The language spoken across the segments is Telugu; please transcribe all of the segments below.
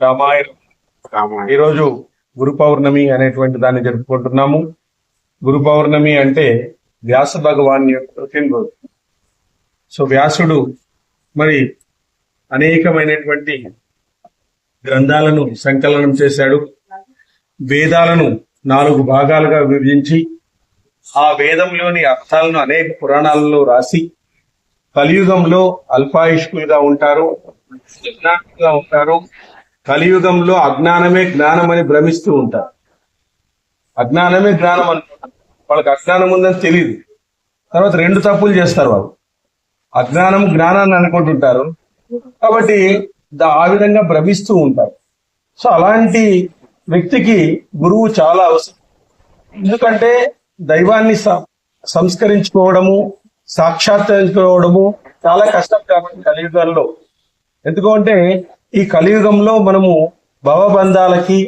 రామాయణం. ఈరోజు గురు పౌర్ణమి అనేటువంటి దాన్ని జరుపుకుంటున్నాము. గురు పౌర్ణమి అంటే వ్యాస భగవాన్ యొక్క పుట్టినరోజు సో వ్యాసుడు మరి అనేకమైనటువంటి గ్రంథాలను సంకలనం చేశాడు. వేదాలను నాలుగు భాగాలుగా విభజించి ఆ వేదంలోని అర్థాలను అనేక పురాణాలలో రాసి కలియుగంలో అల్పాయుష్కులుగా ఉంటారు అజ్ఞానులుగా ఉంటారు. కలియుగంలో అజ్ఞానమే జ్ఞానం అని భ్రమిస్తూ ఉంటారు. అజ్ఞానమే జ్ఞానం అనుకుంటారు వాళ్ళకి అజ్ఞానం ఉందని తెలియదు తర్వాత రెండు తప్పులు చేస్తారు వాళ్ళు. అజ్ఞానం జ్ఞానాన్ని అనుకుంటుంటారు. కాబట్టి ఆ విధంగా భ్రమిస్తూ ఉంటారు. సో అలాంటి వ్యక్తికి గురువు చాలా అవసరం. ఎందుకంటే దైవాన్ని సంస్కరించుకోవడము సాక్షాత్కరించుకోవడము చాలా కష్టం కాబట్టి కలియుగంలో. ఎందుకంటే ఈ కలియుగంలో మనము భవబంధాలకి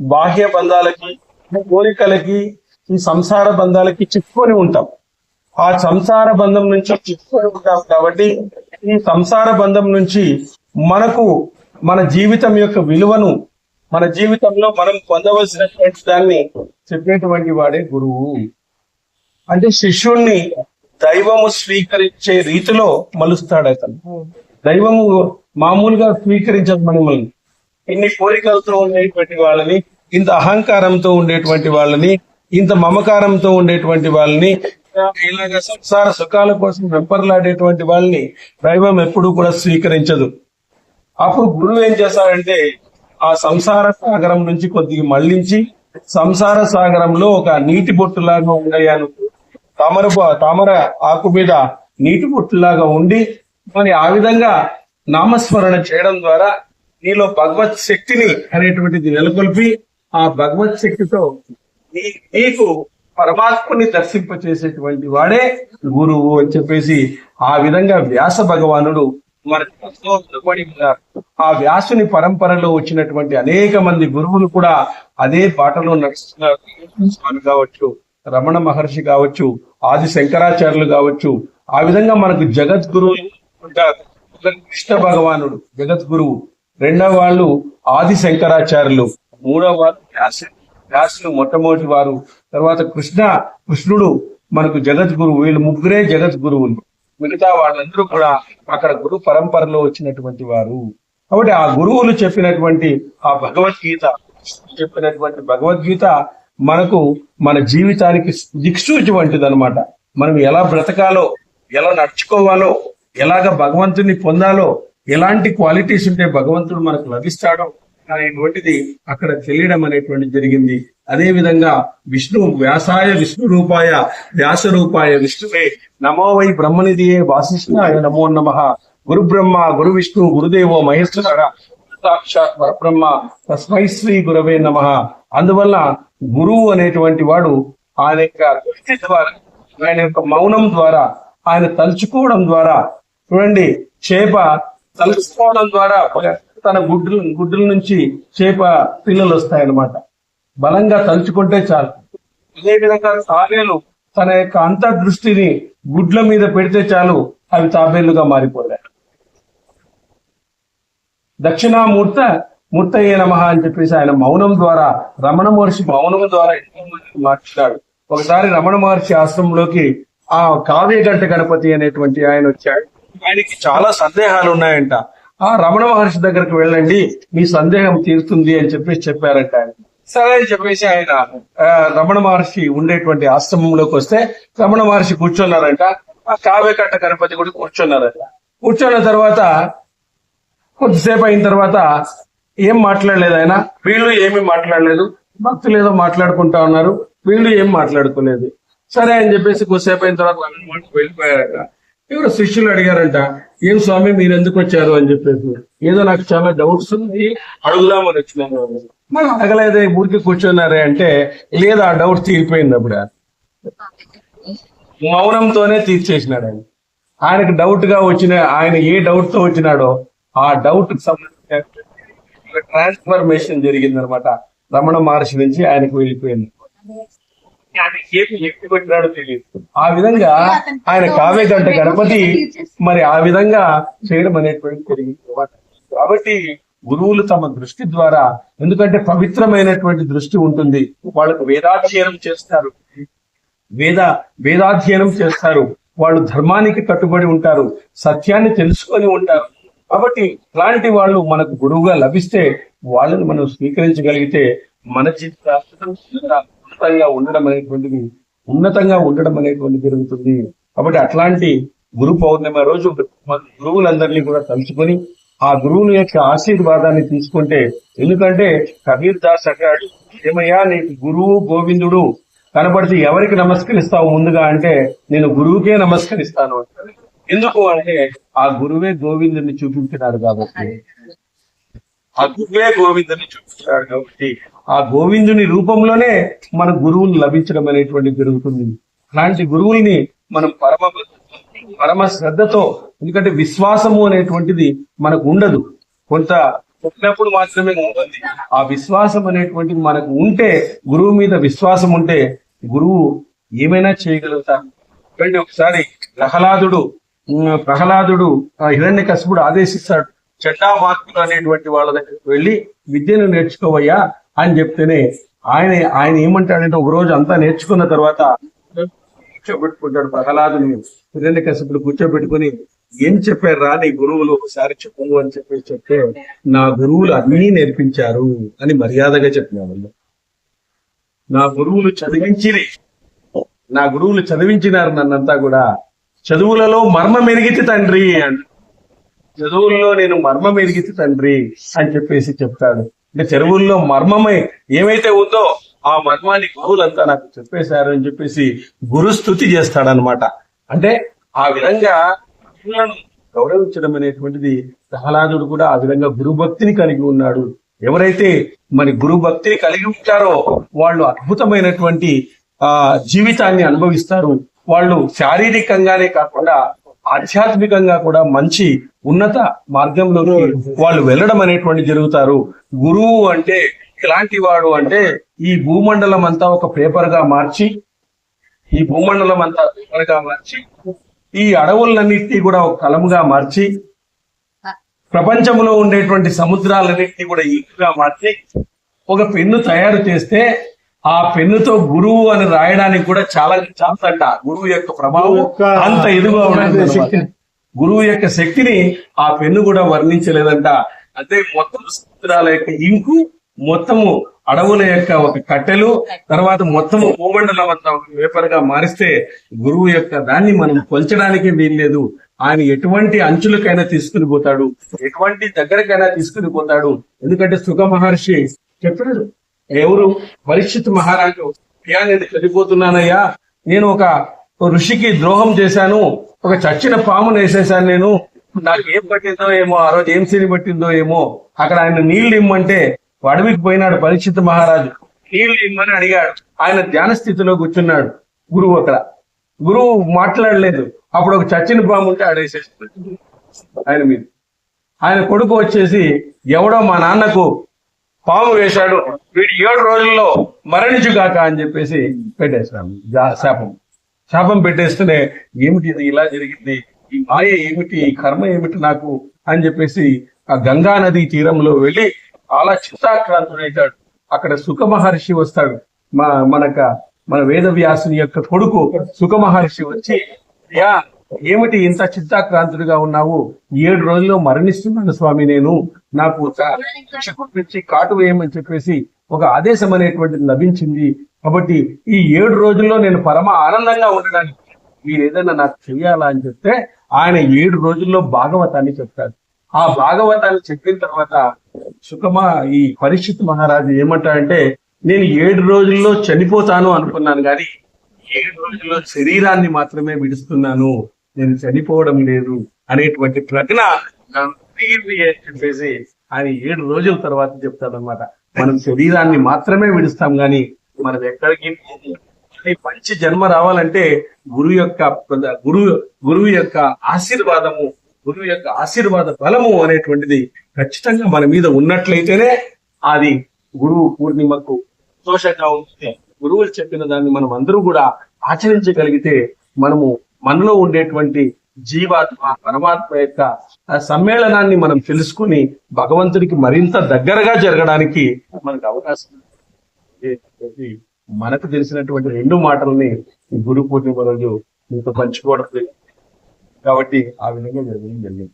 బాహ్య బంధాలకి కోరికలకి ఈ సంసార బంధాలకి చిక్కుకొని ఉంటాం. ఆ సంసార బంధం నుంచి చిక్కుకొని ఉంటాం కాబట్టి ఈ సంసార బంధం నుంచి మనకు మన జీవితం యొక్క విలువను మన జీవితంలో మనం పొందవలసినటువంటి దాన్ని చెప్పేటువంటి వాడే గురువు. అంటే శిష్యుణ్ణి దైవము స్వీకరించే రీతిలో మలుస్తాడు అతను. దైవము మామూలుగా స్వీకరించదు మనల్ని. ఇన్ని కోరికలతో ఉండేటువంటి వాళ్ళని ఇంత అహంకారంతో ఉండేటువంటి వాళ్ళని ఇంత మమకారంతో ఉండేటువంటి వాళ్ళని ఇలాగ సంసార సుఖాల కోసం వెంపర్లాడేటువంటి వాళ్ళని దైవం ఎప్పుడూ కూడా స్వీకరించదు. అప్పుడు గురువు ఏం చేస్తారంటే ఆ సంసార సాగరం నుంచి కొద్దిగా మళ్ళించి సంసార సాగరంలో ఒక నీటి బొట్టులాగా ఉండయాను. తామర తామర ఆకు మీద నీటి బొట్టులాగా ఉండి మరి ఆ విధంగా నామస్మరణ చేయడం ద్వారా నీలో భగవత్ శక్తిని అనేటువంటిది నెలకొల్పి ఆ భగవత్ శక్తితో నీ నీకు పరమాత్మని దర్శింపచేసేటువంటి వాడే గురువు అని చెప్పేసి ఆ విధంగా వ్యాస భగవానుడు మన ఆ వ్యాసుని పరంపరలో వచ్చినటువంటి అనేక మంది గురువులు కూడా అదే బాటలో నడుస్తున్నారు స్వామి కావచ్చు రమణ మహర్షి కావచ్చు ఆది శంకరాచార్యులు కావచ్చు ఆ విధంగా మనకు జగద్గురువు ఉంటారు. కృష్ణ భగవానుడు జగద్గురువు. రెండవ వాళ్ళు ఆది శంకరాచార్యులు మూడవ వారు వ్యాసు వ్యాసులు మొట్టమొదటి వారు. తర్వాత కృష్ణ కృష్ణుడు మనకు జగద్గురువు. వీళ్ళు ముగ్గురే జగద్గురువులు. మిగతా వాళ్ళందరూ కూడా అక్కడ గురు పరంపరలో వచ్చినటువంటి వారు. కాబట్టి ఆ గురువులు చెప్పినటువంటి ఆ భగవద్గీత చెప్పినటువంటి భగవద్గీత మనకు మన జీవితానికి దిక్సూచి వంటిది అనమాట మనం ఎలా బ్రతకాలో ఎలా నడుచుకోవాలో ఎలాగ భగవంతుని పొందాలో ఎలాంటి క్వాలిటీస్ ఉంటే భగవంతుడు మనకు లభిస్తాడో అనేటువంటిది అక్కడ తెలియడం అనేటువంటి జరిగింది. అదే విధంగా విష్ణు వ్యాసాయ విష్ణు రూపాయ వ్యాస రూపాయ విష్ణువే నమో వై బ్రహ్మనిధియే వాసిష్ఠాయ నమో నమ. గురు బ్రహ్మ గురు విష్ణు గురుదేవో మహేశ్వర సాక్షాత్ పరబ్రహ్మ తస్మై శ్రీ గురవే నమ. అందువల్ల గురువు అనేటువంటి వాడు ఆయన యొక్క దృష్టి ద్వారా ఆయన యొక్క మౌనం ద్వారా ఆయన తలుచుకోవడం ద్వారా చూడండి చేప తలుచుకోవడం ద్వారా తన గుడ్డు గుడ్డుల నుంచి చేప పిల్లలు వస్తాయన్నమాట. బలంగా తలుచుకుంటే చాలు. అదేవిధంగా తాబేలు తన యొక్క అంతర్దృష్టిని గుడ్ల మీద పెడితే చాలు అవి తాబేలుగా మారిపోయాయి దక్షిణామూర్త ముత్తయ్య నమ అని చెప్పేసి ఆయన మౌనం ద్వారా రమణ మహర్షి మౌనం ద్వారా ఎంతో మంది మార్చాడు ఒకసారి రమణ మహర్షి ఆశ్రమంలోకి ఆ కావ్యగంట గణపతి అనేటువంటి ఆయన వచ్చాడు. ఆయనకి చాలా సందేహాలు ఉన్నాయంట. ఆ రమణ మహర్షి దగ్గరకు వెళ్ళండి మీ సందేహం తీరుతుంది అని చెప్పేసి చెప్పారంట ఆయన. సరే అని చెప్పేసి ఆయన ఆ, రమణ మహర్షి ఉండేటువంటి ఆశ్రమంలోకి వస్తే రమణ మహర్షి కూర్చున్నారంట. ఆ కావ్యకట్ట గణపతి కూడా కూర్చున్నారంట. కూర్చున్న తర్వాత కొద్దిసేపు అయిన తర్వాత ఏం మాట్లాడలేదు ఆయన. వీళ్ళు ఏమీ మాట్లాడలేదు. భక్తులు ఏదో మాట్లాడుకుంటా ఉన్నారు. వీళ్ళు ఏం మాట్లాడుకోలేదు. సరే అని చెప్పేసి కొద్దిసేపు అయిన తర్వాత వెళ్ళిపోయారట. ఎవరు శిష్యులు అడిగారంట ఏం స్వామి మీరు ఎందుకు వచ్చారు? అని చెప్పేసి. ఏదో నాకు చాలా డౌట్స్ ఉంది అడుగుదామని వచ్చినాను. మనం అడగలేదే ఊరికి కూర్చున్నారే అంటే లేదు ఆ డౌట్ తీరిపోయింది అప్పుడు. మౌనంతోనే తీర్చేసినాడు ఆయన. ఆయనకు డౌట్గా వచ్చిన ఆయన ఏ డౌట్తో వచ్చినాడో ఆ డౌట్ సంబంధించిన ట్రాన్స్ఫర్మేషన్ జరిగింది అనమాట రమణ మహర్షి నుంచి ఆయనకు వెళ్ళిపోయింది. ఎక్కి తెలియదు ఆ విధంగా ఆయన కావ్య గంట గణపతి మరి ఆ విధంగా చేయడం అనేటువంటి జరిగింది కాబట్టి గురువులు తమ దృష్టి ద్వారా ఎందుకంటే పవిత్రమైనటువంటి దృష్టి ఉంటుంది. వాళ్ళకు వేదాధ్యయనం చేస్తారు. వేద వేదాధ్యయనం చేస్తారు. వాళ్ళు ధర్మానికి కట్టుబడి ఉంటారు. సత్యాన్ని తెలుసుకొని ఉంటారు. కాబట్టి ఇలాంటి వాళ్ళు మనకు గురువుగా లభిస్తే వాళ్ళని మనం స్వీకరించగలిగితే మన జీవితం ఉన్నతంగా ఉండడం అనేటువంటిది ఉన్నతంగా ఉండడం అనేటువంటి జరుగుతుంది కాబట్టి అట్లాంటి గురు పౌర్ణమి రోజు మన గురువులందరినీ కూడా తలుచుకొని ఆ గురువుని యొక్క ఆశీర్వాదాన్ని తీసుకుంటే ఎందుకంటే కబీర్ దాస్ అన్నాడు ఏమయ్యా నీకు గురువు గోవిందుడు కనబడితే ఎవరికి నమస్కరిస్తావు ముందుగా అంటే నేను గురువుకే నమస్కరిస్తాను అంటాడు. ఎందుకు అంటే ఆ గురువే గోవిందుని చూపించినాడు కాబట్టి. ఆ గురువే గోవిందుని చూపించాడు కాబట్టి. ఆ గోవిందుని రూపంలోనే మన గురువులు లభించడం అనేటువంటిది జరుగుతుంది. అలాంటి గురువుల్ని మనం పరమ పరమ శ్రద్ధతో ఎందుకంటే విశ్వాసము అనేటువంటిది మనకు ఉండదు. కొంత పుట్టినప్పుడు మాత్రమే ఉంటుంది. ఆ విశ్వాసం అనేటువంటిది మనకు ఉంటే గురువు మీద విశ్వాసం ఉంటే గురువు ఏమైనా చేయగలుగుతారు ఒకసారి ప్రహ్లాదుడు ప్రహ్లాదుడు హిరణ్య కశపుడు ఆదేశిస్తాడు చండామార్కులు అనేటువంటి వాళ్ళ దగ్గరికి వెళ్ళి విద్యను నేర్చుకోవయ్యా అని చెప్తేనే ఆయన ఆయన ఏమంటాడంటే ఒక రోజు అంతా నేర్చుకున్న తర్వాత కూర్చోబెట్టుకుంటాడు ప్రహ్లాదుని హిరణ్య కసుపుడు కూర్చోబెట్టుకుని ఏం చెప్పారు రా నీ గురువులు? ఒకసారి చెప్పు అని చెప్పి చెప్తే నా గురువులు అన్నీ నేర్పించారు అని మర్యాదగా చెప్పినాడు నా గురువులు చదివించి నా గురువులు చదివించినారు నన్నంతా కూడా చదువులలో మర్మం ఎరిగితే తండ్రి అంట. చదువుల్లో నేను మర్మం ఎరిగితే తండ్రి అని చెప్పేసి చెప్తాడు. అంటే చెరువుల్లో మర్మమై ఏమైతే ఉందో ఆ మర్మాన్ని గురువులంతా నాకు చెప్పేశారు అని చెప్పేసి గురుస్థుతి చేస్తాడనమాట అంటే ఆ విధంగా గురువులను గౌరవించడం అనేటువంటిది ప్రహ్లాదుడు కూడా ఆ విధంగా గురుభక్తిని కలిగి ఉన్నాడు. ఎవరైతే మరి గురు భక్తిని కలిగి ఉంటారో వాళ్ళు అద్భుతమైనటువంటి ఆ జీవితాన్ని అనుభవిస్తారు. వాళ్ళు శారీరకంగానే కాకుండా ఆధ్యాత్మికంగా కూడా మంచి ఉన్నత మార్గంలోకి వాళ్ళు వెళ్ళడం అనేటువంటి జరుగుతారు. గురువు అంటే ఎలాంటి వాడు అంటే ఈ భూమండలం అంతా ఒక పేపర్గా మార్చి ఈ భూమండలం అంతా పేపర్గా మార్చి ఈ అడవులన్నింటినీ కూడా ఒక కలముగా మార్చి ప్రపంచంలో ఉండేటువంటి సముద్రాలన్నింటినీ కూడా ఈకుగా మార్చి ఒక పెన్ను తయారు చేస్తే ఆ పెన్నుతో గురువు అని రాయడానికి కూడా చాలా చాలంట గురువు యొక్క ప్రభావం అంత ఎదుగుగా గురువు యొక్క శక్తిని ఆ పెన్ను కూడా వర్ణించలేదంట. అంటే మొత్తం సముద్రాల యొక్క ఇంకు మొత్తము అడవుల యొక్క ఒక కట్టెలు తర్వాత మొత్తము భూమండలం అంతా ఒక పేపర్గా మారిస్తే గురువు యొక్క దాన్ని మనం కొల్చడానికి వీల్లేదు ఆయన ఎటువంటి అంచులకైనా తీసుకుని పోతాడు. ఎటువంటి దగ్గరకైనా తీసుకుని పోతాడు. ఎందుకంటే సుఖ మహర్షి చెప్పాడు ఎవరు పరీక్షిత్ మహారాజు అయ్యా నేను చనిపోతున్నానయ్యా నేను ఒక ఋషికి ద్రోహం చేశాను ఒక చచ్చిన పామును వేసేసాను నేను. నాకు ఏం పట్టిందో ఏమో ఆ రోజు ఏం సిరి పట్టిందో ఏమో. అక్కడ ఆయన నీళ్ళు ఇమ్మంటే అడవికి పోయినాడు పరీక్షిత్ మహారాజు. నీళ్ళు ఇమ్మని అడిగాడు. ఆయన ధ్యాన స్థితిలో కూర్చున్నాడు గురువు అక్కడ. గురువు మాట్లాడలేదు. అప్పుడు ఒక చచ్చిన పాము ఉంటే ఆడేసేసి ఆయన మీద. ఆయన కొడుకు వచ్చేసి ఎవడో మా నాన్నకు పాము వేశాడు. వీటి ఏడు రోజుల్లో మరణించుగాక అని చెప్పేసి పెట్టేశాము శాపం. శాపం పెట్టేస్తేనే ఏమిటి ఇది? ఇలా జరిగింది. ఈ మాయ ఏమిటి? ఈ కర్మ ఏమిటి నాకు? అని చెప్పేసి ఆ గంగా నది తీరంలో వెళ్ళి చాలా చిత్తాక్రాంతుడైతాడు అక్కడ సుఖ మహర్షి వస్తాడు. మా మనక మన వేదవ్యాసుని యొక్క కొడుకు సుఖ మహర్షి వచ్చి యా ఏమిటి ఇంత చిత్తాక్రాంతుడిగా ఉన్నావు? ఏడు రోజుల్లో మరణిస్తున్నాను స్వామి నేను. నాకు చ- కాటు వేయమని చెప్పేసి ఒక ఆదేశం అనేటువంటిది లభించింది. కాబట్టి ఈ ఏడు రోజుల్లో నేను పరమ ఆనందంగా ఉండడానికి మీరు ఏదైనా నాకు చెయ్యాలా అని చెప్తే ఆయన ఏడు రోజుల్లో భాగవతాన్ని చెప్తాడు. ఆ భాగవతాన్ని చెప్పిన తర్వాత సుఖమా ఈ పరీక్షిత్ మహారాజు ఏమంటాడంటే నేను ఏడు రోజుల్లో చనిపోతాను అనుకున్నాను కానీ ఏడు రోజుల్లో శరీరాన్ని మాత్రమే విడుస్తున్నాను. నేను చనిపోవడం లేదు అనేటువంటి ప్రజ్ఞ చెప్పేసి ఆయన ఏడు రోజుల తర్వాత చెప్తాడనమాట మనం శరీరాన్ని మాత్రమే విడుస్తాం గాని మనం ఎక్కడికి మంచి జన్మ రావాలంటే గురువు యొక్క గురువు గురువు యొక్క ఆశీర్వాదము గురువు యొక్క ఆశీర్వాద బలము అనేటువంటిది ఖచ్చితంగా మన మీద ఉన్నట్లయితేనే అది గురువు పూర్ణిమకు సంతోషంగా ఉంటే గురువులు చెప్పిన దాన్ని మనం అందరూ కూడా ఆచరించగలిగితే మనము మనలో ఉండేటువంటి జీవాత్మ పరమాత్మ యొక్క సమ్మేళనాన్ని మనం తెలుసుకుని భగవంతుడికి మరింత దగ్గరగా జరగడానికి మనకు అవకాశం. మనకు తెలిసినటువంటి రెండు మాటల్ని ఈ గురు పూర్ణిమ రోజు మీతో పంచుకోవడం జరిగింది. కాబట్టి ఆ విధంగా జరగడం జరిగింది